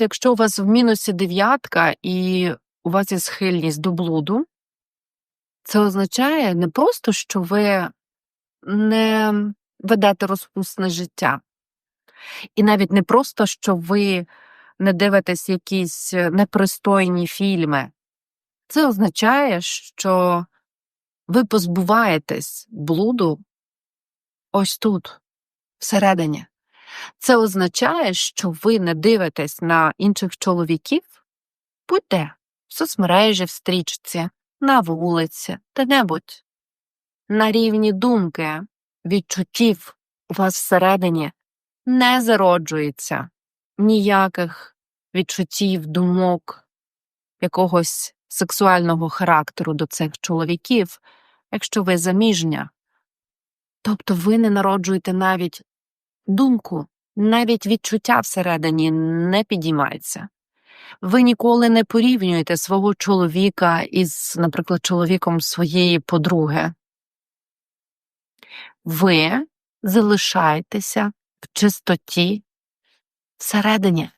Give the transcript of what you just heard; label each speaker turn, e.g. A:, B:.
A: якщо у вас в мінусі дев'ятка і у вас є схильність до блуду, це означає не просто, що ви не ведете розпусне життя, і навіть не просто, що ви не дивитесь якісь непристойні фільми. Це означає, що ви позбуваєтесь блуду ось тут, всередині. Це означає, що ви не дивитесь на інших чоловіків, будь-де, в соцмережі, в стрічці, на вулиці, де-небудь. На рівні думки, відчуттів у вас всередині не зароджується ніяких відчуттів, думок, якогось сексуального характеру до цих чоловіків, якщо ви заміжня. Тобто ви не народжуєте навіть думку, навіть відчуття всередині не підіймається. Ви ніколи не порівнюєте свого чоловіка із, наприклад, чоловіком своєї подруги. Ви залишаєтеся в чистоті всередині.